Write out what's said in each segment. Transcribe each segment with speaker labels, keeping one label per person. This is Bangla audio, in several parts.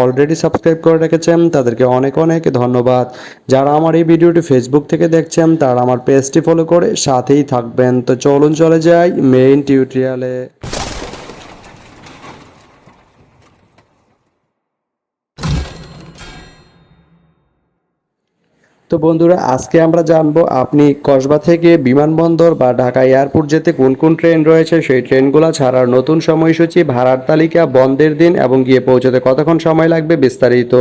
Speaker 1: অলরেডি সাবস্ক্রাইব করে রেখেছেন, তাদেরকে অনেক অনেক ধন্যবাদ। যারা আমার এই ভিডিওটি ফেসবুক থেকে দেখছেন, তারা আমার পেজটি ফলো করে সাথেই থাকবেন। তো চলুন চলে যাই মেইন টিউটোরিয়ালে তো বন্ধুরা, আজকে আমরা জানব আপনি কসবা থেকে বিমানবন্দর বা ঢাকা এয়ারপোর্ট যেতে কোন কোন ট্রেন রয়েছে? সেই ট্রেনগুলো ছাড়ার নতুন সময়সূচি, ভাড়ার তালিকা, বন্ধের দিন এবং গিয়ে পৌঁছতে কতক্ষণ সময় লাগবে বিস্তারিত।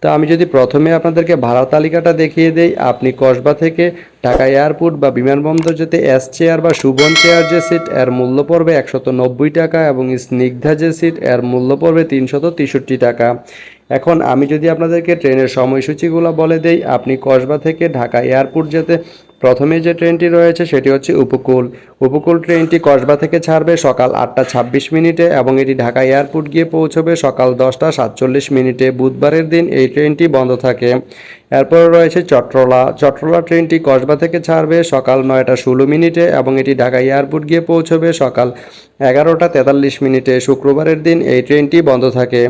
Speaker 1: তো আমি যদি প্রথমে আপনাদেরকে ভাড়ার তালিকাটা দেখিয়ে দেই, আপনি কসবা থেকে ঢাকা এয়ারপোর্ট বা বিমানবন্দর যেতে এস চেয়ার বা সুবন চেয়ার যে সিট এর মূল্য পড়বে একশত নব্বই টাকা এবং স্নিগ্ধা যে সিট এর মূল্য পড়বে তিনশত টাকা। এখন আমি যদি আপনাদেরকে ট্রেনের সময়সূচিগুলো বলে দেই, আপনি কসবা থেকে ঢাকা এয়ারপোর্ট যেতে প্রথমে যে ট্রেনটি রয়েছে সেটি হচ্ছে উপকূল। উপকূল ট্রেনটি কসবা থেকে ছাড়বে সকাল আটটা ছাব্বিশ মিনিটে এবং এটি ঢাকা এয়ারপোর্ট গিয়ে পৌঁছবে সকাল দশটা সাতচল্লিশ মিনিটে। বুধবারের দিন এই ট্রেনটি বন্ধ থাকে। এরপর রয়েছে চট্রলা। চট্রলা ট্রেনটি কসবা থেকে ছাড়বে সকাল নয়টা ষোলো মিনিটে এবং এটি ঢাকা এয়ারপোর্ট গিয়ে পৌঁছবে সকাল এগারোটা তেতাল্লিশ মিনিটে। শুক্রবারের দিন এই ট্রেনটি বন্ধ থাকে।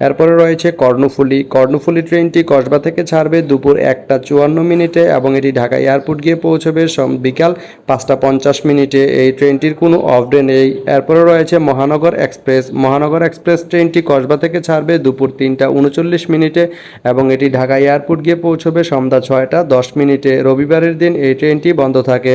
Speaker 1: এরপরে রয়েছে কর্ণফুলি। কর্ণফুলি ট্রেনটি কসবা থেকে ছাড়বে দুপুর একটা চুয়ান্ন মিনিটে এবং এটি ঢাকা এয়ারপোর্ট গিয়ে পৌঁছবে বিকাল পাঁচটা পঞ্চাশ মিনিটে। এই ট্রেনটির কোনো অফ ডে নেই। এরপরে রয়েছে মহানগর এক্সপ্রেস। মহানগর এক্সপ্রেস ট্রেনটি কসবা থেকে ছাড়বে দুপুর তিনটা উনচল্লিশ মিনিটে এবং এটি ঢাকা এয়ারপোর্ট গিয়ে পৌঁছবে সন্ধ্যা ছয়টা দশ মিনিটে। রবিবারের দিন এই ট্রেনটি বন্ধ থাকে।